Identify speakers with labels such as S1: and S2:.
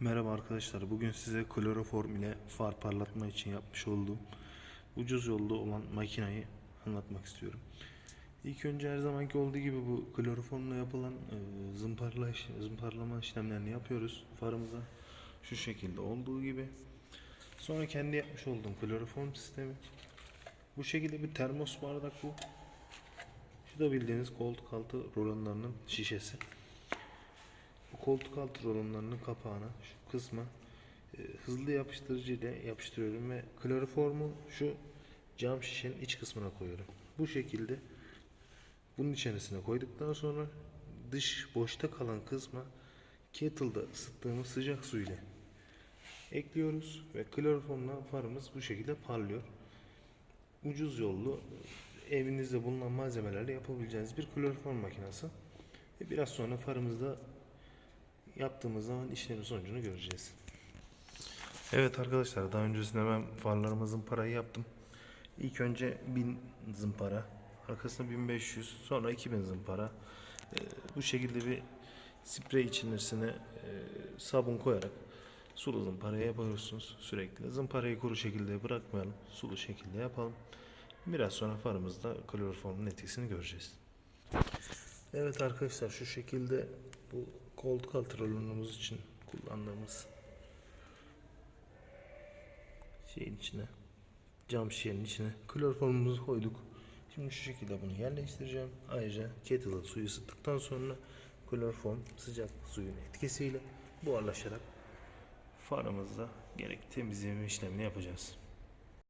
S1: Merhaba arkadaşlar. Bugün size kloroform ile far parlatma için yapmış olduğum ucuz yolda olan makinayı anlatmak istiyorum. İlk önce her zamanki olduğu gibi bu kloroformla yapılan e, zımparla, zımparlama işlemlerini yapıyoruz farımıza. Şu şekilde olduğu gibi. Sonra kendi yapmış olduğum kloroform sistemi. Bu şekilde bir termos bardak bu. Şu da bildiğiniz koltuk altı rolonlarının şişesi. Koltuk altı rolonlarının kapağına şu kısma e, hızlı yapıştırıcı ile yapıştırıyorum ve kloroformu şu cam şişenin iç kısmına koyuyorum. Bu şekilde bunun içerisine koyduktan sonra dış boşta kalan kısma kettle'da ısıttığımız sıcak su ile ekliyoruz ve kloroformla farımız bu şekilde parlıyor. Ucuz yollu evinizde bulunan malzemelerle yapabileceğiniz bir kloroform makinesi. Ve biraz sonra farımızda yaptığımız zaman işlemin sonucunu göreceğiz. Evet arkadaşlar daha öncesinde ben farlarımızın parayı yaptım. İlk önce 1000 zımpara, arkasına 1500, sonra 2000 zımpara. Ee, bu şekilde bir sprey içerisine e, sabun koyarak sulu zımparaya yapıyorsunuz sürekli. Zımparayı kuru şekilde bırakmayalım, sulu şekilde yapalım. Biraz sonra farımızda kloroformun etkisini göreceğiz. Evet arkadaşlar şu şekilde bu koltuk altı için kullandığımız şeyin içine cam şişenin içine kloroformumuzu koyduk. Şimdi şu şekilde bunu yerleştireceğim. Ayrıca kettle'a suyu ısıttıktan sonra kloroform sıcak suyun etkisiyle buharlaşarak farımızda gerek temizleme işlemini yapacağız.